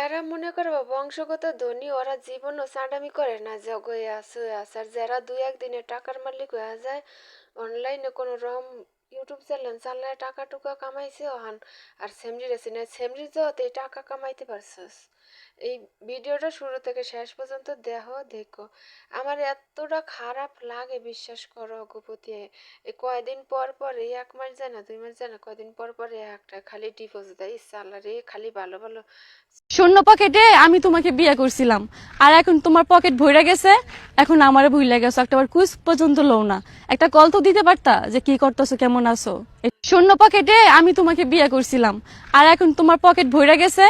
যারা মনে করব বংশগত ধনী, ওরা জীবনও চাঁদামি করে না, জগয়ে আছে আছে আর যারা দুই একদিনে টাকার মালিক হয়ে যায় অনলাইনে কোনো রকম ইউটিউব চ্যানেল চালায় টাকা টুকা কামাইছে ওহান আর সেমরি রেছে না সেমরি যত টাকা কামাইতে পারছস। এই ভিডিওটা শুরু থেকে শেষ পর্যন্ত দেহ দেখো। আমার এতটা খারাপ লাগে, বিশ্বাস করো গোপতি এই কয়দিন পর পর, এই এক মাস যায় না, দুই মাস যায় না, কয়দিন পর পর একটা খালি ডিপোজিট দেয় স্যালারি খালি ভালো ভালো শূন্য পকেটে আমি তোমাকে বিয়ে করছিলাম। আর এখন তোমার পকেট ভরে গেছে, এখন আমারে ভুলে গেছো। একটা বার কুইজ পর্যন্ত লও না। একটা কল তো দিতে পারতা যে কি করতেছো, কেমন আছো? শূন্য পকেটে আমি তোমাকে বিয়ে করছিলাম। আর এখন তোমার পকেট ভরে গেছে,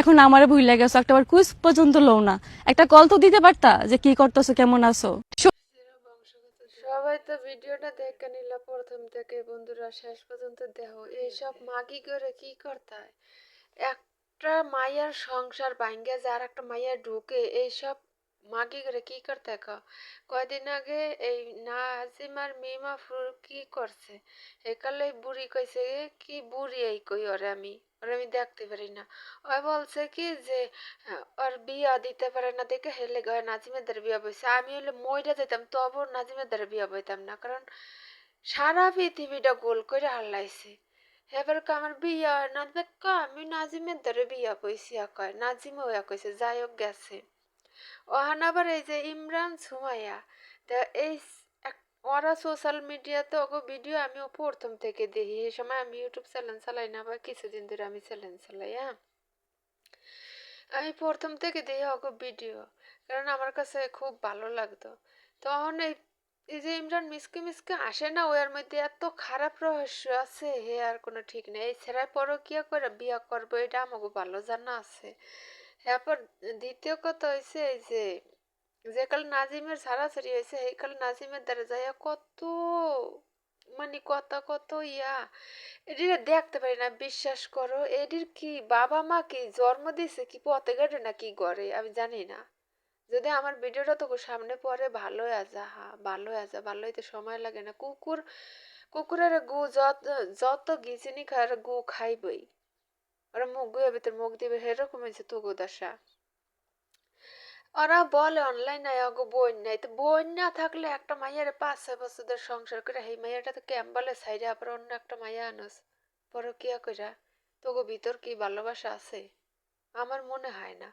এখন আমারে ভুলে গেছো। একটা বার কুইজ পর্যন্ত লও না। একটা কল তো দিতে পারতা যে কি করতেছো, কেমন আছো? সবাই তো ভিডিওটা দেখে নিল, প্রথম থেকে বন্ধুরা, শেষ পর্যন্ত দেখো। এইসব মাগি করে কি করতে হয় একটা মায়ের সংসার ভাঙ্গে যার একটা মায়ের ঢুকে, এইসব মাগি করে কি করতে কও? কয়দিন আগে এই নাজিমার মিমা ফুর কি করছে? একালে বুড়ি কইছে কি বুড়ি এই কই ওরে আমি? ওরে আমি দেখতে পারি না। ওই বলছে কি যে, ওর বিয়া দিতে পারে না দেখে হেলে গয় নাজিমেদের বিয়া বইছে। আমি হলে মইরা যেতাম তবু নাজিমেদের বিয়া বইতাম না, কারণ সারা পৃথিবীটা গোল করে হারলাইছে এবার আমার বিয়া হয় না দেখ আমি নাজিমের দ্বারা বিয়া বইছি কয় নাজিমও ইয়া কইছে, যাই হোক গেছে। ওহান আবার এই যে ইমরান সুমাইয়া, তা এই ওরা সোশ্যাল মিডিয়াতে ওগো ভিডিও আমিও প্রথম থেকে দেখি। এই সময় আমি ইউটিউব চ্যানেল চালাই না বা কিছুদিন ধরে আমি চ্যানেল চালাই হ্যাঁ? আমি প্রথম থেকে দেখি ওগো ভিডিও কারণ আমার কাছে খুব ভালো লাগতো। তখন এই এই যে ইমরান মিসকে মিসকে আসে না ওয়ার মধ্যে, এত খারাপ রহস্য আছে, হে আর কোনো ঠিক নেই। এই ছেড়ায় পরকিয়া করে বিয়া করব, এটা আমাকে ভালো জানা আছে। এরপর দ্বিতীয় কথা হয়েছে এই যে যে কাল নাজিমের সারাসারি হয়েছে সেই কাল নাজিমের দ্বারা যাইয়া কত মানে কত কত ইয়া এটির দেখতে পারি না, বিশ্বাস করো এটির কি বাবা মা কি জন্ম দিছে, কি পথে ঘাটে না কি করে আমি জানি না। যদি আমার ভিডিওটা তো সামনে পরে ভালো আসা হা ভালো আসা ভালো হইতে সময় লাগে না। কুকুর, কুকুরের গু যত যত গিচিনি খায়, ওরা গু খাইবই। ওরা মুখ গুয়ে ভিতর মুখ দিবে, সেরকম হয়েছে তবু দশা। ওরা বলে অনলাইন নাই অগো বই নাই। তো বই না থাকলে একটা মাইয়ারে পাঁচ ছয় বছরদের সংসার করে, সেই মাইয়াটা তো কেম বলে সাইডে আবার অন্য একটা মাইয়া আনস। পরকিয়া কইরা, তোগো ভিতর কি ভালোবাসা আছে? আমার মনে হয় না।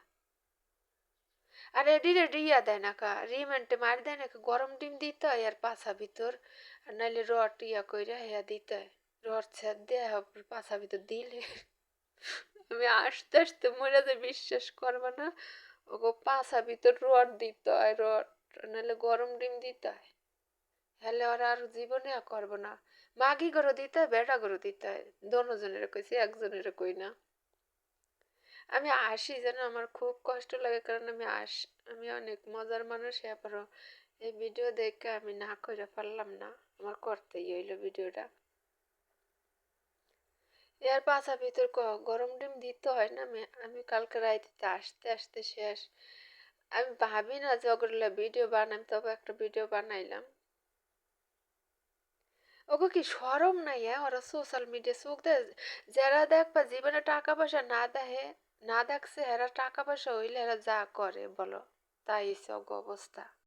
আর এডি রেডি ইয়া দেয় না কা। রিমেন্টে মার দেয় না? গরম ডিম দিতে আর পাছা ভিতর। আর নাইলে রড ইয়া কইরা হেয়া দিতে রড ছেদ দেয় পাছা ভিতর দিলে। আমি আস্তে আস্তে মরে যে বিশ্বাস করবে না। ওগো পাছা ভিতর রড দিত রড। নাহলে গরম ডিম দিতে হলে ওরা আর জীবনে করব না। মাগি গরু দিতে বেটা গরু দিতে হয়। দোনোজনের কইছি, একজনের কই না। আমি আসি যেন আমার খুব কষ্ট লাগে, কারণ আমি আস, আমি অনেক মজার মানুষ এরপরও এই ভিডিও দেখে আমি না করে পারলাম না, আমার করতেই হইল ভিডিওটা। এর পাছা ভিতর ক- গরম ডিম দিতে হয় না আমি কালকে রাইতে আসতে আসতে শেষ। আমি ভাবি না যে ওগুলো ভিডিও বানাম, তবে একটা ভিডিও বানাইলাম। ওকে কি সরম নাই হ্যাঁ? ওরা সোশ্যাল মিডিয়া চোখ দেয়। যারা দেখবা জীবনে টাকা পয়সা না দেখে না দেখছে এরা টাকা পয়সা হইলে এরা যা করে বলো। তাই সব অবস্থা।